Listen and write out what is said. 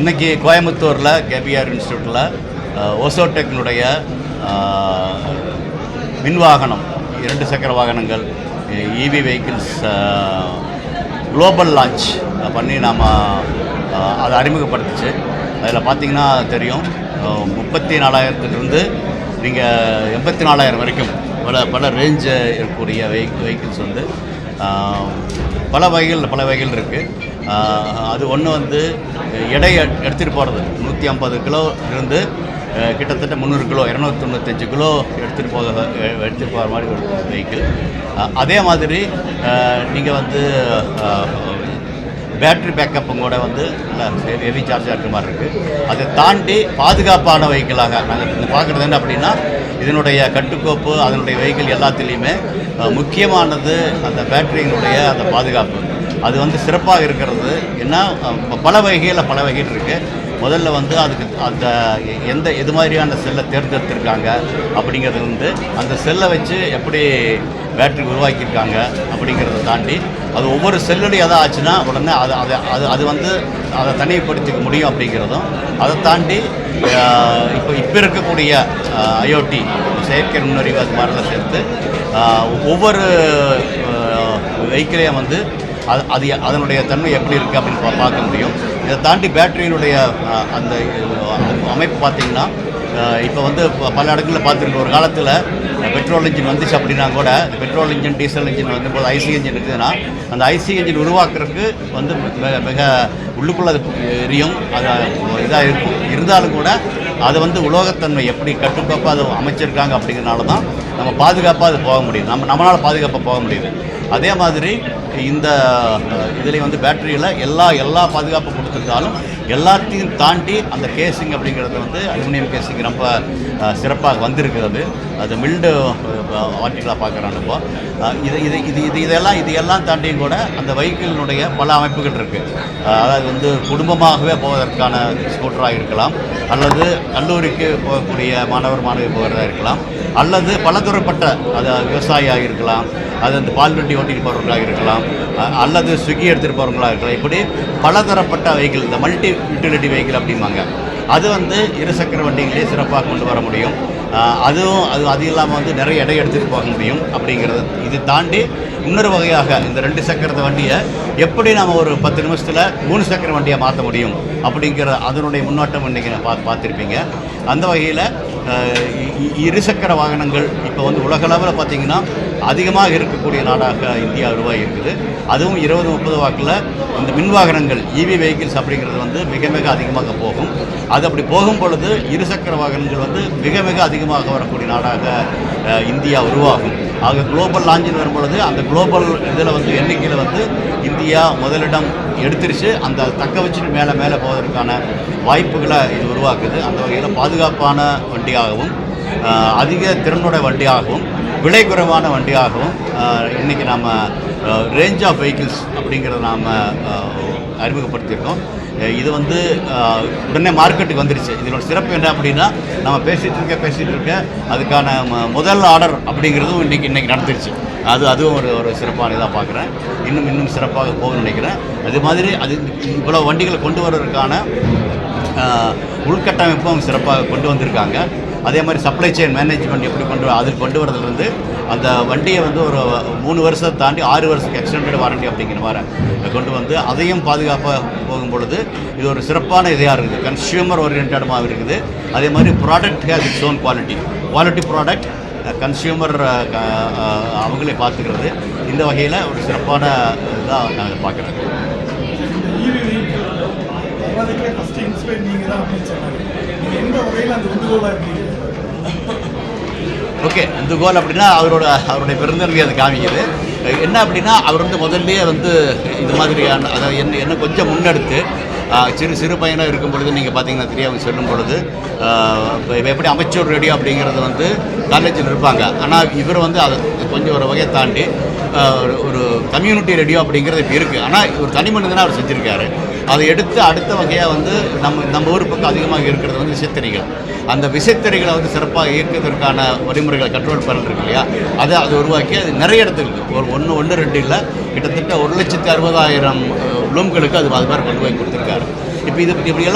இன்றைக்கி கோயம்புத்தூரில் கேபிஆர் இன்ஸ்டியூட்டில் ஓசோடெக்னுடைய மின் வாகனம் இரண்டு சக்கர வாகனங்கள் இவி வெஹிக்கிள்ஸ் குளோபல் லான்ச் பண்ணி நாம் அதை அறிமுகப்படுத்துச்சு. அதில் பார்த்தீங்கன்னா தெரியும் முப்பத்தி நாலாயிரத்துலேருந்து நீங்கள் எண்பத்தி நாலாயிரம் வரைக்கும் பல பல ரேஞ்சு இருக்கக்கூடிய வெஹிக் வெஹிக்கிள்ஸ் வந்து பல வகைகள் பல வகைகள் இருக்குது அது ஒன்று வந்து எடை எட்- எடுத்துகிட்டு போகிறது நூற்றி ஐம்பது கிலோ இருந்து கிட்டத்தட்ட முந்நூறு கிலோ இரநூத்தி தொண்ணூத்தஞ்சு கிலோ எடுத்துகிட்டு போக எடுத்துகிட்டு போகிற மாதிரி ஒரு வெஹிக்கிள் அதே மாதிரி நீங்கள் வந்து பேட்ரி பேக்கப்பும் கூட வந்து ஹெவி சார்ஜாக இருக்கிற மாதிரி இருக்குது அதை தாண்டி பாதுகாப்பான வெஹிக்கிளாக நாங்கள் பார்க்குறது என்ன அப்படின்னா இதனுடைய கட்டுக்கோப்பு அதனுடைய வெஹிக்கிள் எல்லாத்துலேயுமே முக்கியமானது அந்த பேட்டரியினுடைய அந்த பாதுகாப்பு. அது வந்து சிறப்பாக இருக்கிறது. ஏன்னா பல வகையில் பல வகையில் இருக்குது முதல்ல வந்து அதுக்கு அந்த எந்த எது மாதிரியான செல்லை தேர்ந்தெடுத்திருக்காங்க அப்படிங்கிறது வந்து அந்த செல்லை வச்சு எப்படி பேட்டரி உருவாக்கியிருக்காங்க அப்படிங்கிறத தாண்டி அது ஒவ்வொரு செல்லுடைய எதாவது ஆச்சுன்னா உடனே அது அது அது அது வந்து அதை தனிமைப்படுத்திக்க முடியும் அப்படிங்கிறதும் அதை தாண்டி இப்போ இப்போ இருக்கக்கூடிய ஐஓடி செயற்கை நுண்ணறிவு அது மாதிரிலாம் சேர்த்து ஒவ்வொரு வெஹிக்கிளையும் வந்து அது அது அதனுடைய தன்மை எப்படி இருக்குது அப்படின்னு பார்க்க முடியும். இதை தாண்டி பேட்டரியினுடைய அந்த அமைப்பு பார்த்திங்கன்னா இப்போ வந்து ப- பல இடங்களில் பார்த்துருக்க ஒரு காலத்தில் பெட்ரோல் இன்ஜின் வந்துச்சு அப்படின்னா கூட பெட்ரோல் இன்ஜின் டீசல் இன்ஜின் வந்து போது ஐசி இன்ஜின் இருக்குதுன்னா அந்த ஐசி இன்ஜின் உருவாக்குறதுக்கு வந்து மிக மிக உள்ளுக்குள்ள அது எரியும் அது இதாக இருக்கும். இருந்தாலும் கூட அதை வந்து உலோகத்தன்மை எப்படி கட்டுக்கோப்பாக அதை அமைச்சிருக்காங்க அப்படிங்கிறனால தான் நம்ம பாதுகாப்பாக அது போக முடியும் நம்ம நம்மளால் பாதுகாப்பாக போக முடியுது. அதே மாதிரி இந்த இதுலேயும் வந்து பேட்டரியில் எல்லா எல்லா பாதுகாப்பு கொடுத்துருந்தாலும் எல்லாத்தையும் தாண்டி அந்த கேசிங் அப்படிங்கிறது வந்து அலுமினியம் கேசிங் ரொம்ப சிறப்பாக வந்திருக்கிறது. அது மில்டு ஆர்டிக்கலாக பார்க்குறாங்க இப்போ. இது இது இது இது இதெல்லாம் இது எல்லாம் தாண்டியும் கூட அந்த வெஹிக்கிளினுடைய பல அமைப்புகள் இருக்குது அதாவது வந்து குடும்பமாகவே போவதற்கான ஸ்கூட்டராக இருக்கலாம். அல்லது கல்லூரிக்கு போகக்கூடிய மாணவர் மாணவி போகிறதா இருக்கலாம். அல்லது பலதரப்பட்ட அது விவசாயியாக இருக்கலாம். அது அந்த பால் வண்டி ஓட்டிட்டு போகிறவங்களாக இருக்கலாம். அல்லது ஸ்விக்கி எடுத்துகிட்டு போகிறவங்களாக இருக்கலாம். இப்படி பலதரப்பட்ட வெஹிக்கிள் இந்த மல்டி யூட்டிலிட்டி வெஹிக்கிள் அப்படிம்பாங்க. அது வந்து இருசக்கர வண்டிகளே சிறப்பாக கொண்டு வர முடியும். அதுவும் அது அது இல்லாமல் வந்து நிறைய எடை எடுத்துகிட்டு போக முடியும் அப்படிங்கிறது இது தாண்டி இன்னொரு வகையாக இந்த ரெண்டு சக்கரத்து வண்டியை எப்படி நம்ம ஒரு பத்து நிமிஷத்தில் மூணு சக்கர வண்டியை மாற்ற முடியும் அப்படிங்கிற அதனுடைய முன்னோட்டம் இன்றைக்கி நான் பார்த்து பார்த்துருப்பீங்க. அந்த வகையில் இருசக்கர வாகனங்கள் இப்போ வந்து உலகளவில் பார்த்தீங்கன்னா அதிகமாக இருக்கக்கூடிய நாடாக இந்தியா உருவாகி இருக்குது அதுவும் இருபது முப்பது வாக்கில் இந்த மின் வாகனங்கள் இவி வெஹிக்கிள்ஸ் அப்படிங்கிறது வந்து மிக மிக அதிகமாக போகும். அது அப்படி போகும் பொழுது இருசக்கர வாகனங்கள் வந்து மிக மிக அதிகமாக வரக்கூடிய நாடாக இந்தியா உருவாகும். ஆக குளோபல் லாஞ்சில் வரும்பொழுது அந்த குளோபல் இதில் வந்து எண்ணிக்கையில் வந்து இந்தியா முதலிடம் எடுத்துருச்சு. அந்த தக்க வச்சுட்டு மேலே மேலே போவதற்கான வாய்ப்புகளை இது உருவாக்குது. அந்த வகையில் பாதுகாப்பான வண்டியாகவும் அதிக திறனுடைய வண்டியாகவும் விலை குறைவான வண்டியாகவும் இன்றைக்கி இன்னைக்கு நாம் ரேஞ்ச் ஆஃப் வெஹிக்கிள்ஸ் அப்படிங்கிறத நாம் அறிமுகப்படுத்தியிருக்கோம். இது வந்து உடனே மார்க்கெட்டுக்கு வந்துருச்சு. இதனோட சிறப்பு என்ன அப்படின்னா நம்ம பேசிகிட்டு இருக்க பேசிகிட்டு இருக்க அதுக்கான ம- முதல் ஆர்டர் அப்படிங்கிறதும் இன்றைக்கி இன்றைக்கி நடந்துருச்சு. அது அதுவும் ஒரு ஒரு சிறப்பான இதாக பார்க்குறேன். இன்னும் இன்னும் சிறப்பாக போகும்னு நினைக்கிறேன். அது மாதிரி அது இவ்வளோ வண்டிகளை கொண்டு வர்றதுக்கான உள்கட்டமைப்பும் சிறப்பாக கொண்டு வந்திருக்காங்க. அதே மாதிரி சப்ளை செயின் மேனேஜ்மெண்ட் எப்படி கொண்டு அதில் கொண்டு வரதுலேருந்து அந்த வண்டியை வந்து ஒரு மூணு வருஷத்தை தாண்டி ஆறு வருஷத்துக்கு எக்ஸ்டெண்டட் வாரண்டி அப்படிங்கிற மாதிரி கொண்டு வந்து அதையும் பாதுகாப்பாக போகும் பொழுது இது ஒரு சிறப்பான இதாக இருக்குது. கன்சியூமர் ஓரியன்டாக இருக்குது. அதே மாதிரி product has its own quality quality product consumer அவங்களே பார்த்துக்கிறது. இந்த வகையில் ஒரு சிறப்பான இதாக நாங்கள் பார்க்குறோம். நீங்கள் தான் அப்படின்னு சொன்னாங்க. எந்த வகையில் அந்த உந்துகோலாக இருக்கீங்க ஓகே இந்த கோல் அப்படின்னா அவரோட அவருடைய பெருந்தன்மை அது காமிக்குது. என்ன அப்படின்னா அவர் வந்து முதல்லயே வந்து இது மாதிரியான அதாவது என்ன என்ன கொஞ்சம் முன்னெடுத்து சிறு சிறு பையனாக இருக்கும் பொழுது நீங்கள் பார்த்தீங்கன்னா தெரியாமல் சொல்லும் பொழுது இப்போ எப்படி அமைச்சர் ரெடி அப்படிங்கிறது வந்து காலேஜில் இருப்பாங்க. ஆனால் இவர் வந்து அதை கொஞ்சம் ஒரு வகையை தாண்டி ஒரு- ஒரு கம்யூனிட்டி ரேடியோ அப்படிங்கிறது இப்போ இருக்குது ஆனால் ஒரு தனி மனிதனாக அவர் செஞ்சுருக்காரு. அதை எடுத்து அடுத்த வகையாக வந்து நம்ம நம்ம ஊர் பக்கம் அதிகமாக இருக்கிறது வந்து விசைத்தறிகள். அந்த விசைத்தறிகளை வந்து சிறப்பாக இயக்குவதற்கான வழிமுறைகளை கண்ட்ரோல் பண்ணல் இருக்கு இல்லையா? அதை அது உருவாக்கி அது நிறைய இடத்துக்கு ஒரு ஒன்று ஒன்று ரெண்டு இல்லை. கிட்டத்தட்ட ஒரு லட்சத்தி அறுபதாயிரம் லூம்களுக்கு அது அது மாதிரி கொண்டு போய் கொடுத்துருக்காரு. இப்போ இது இப்படியெல்லாம்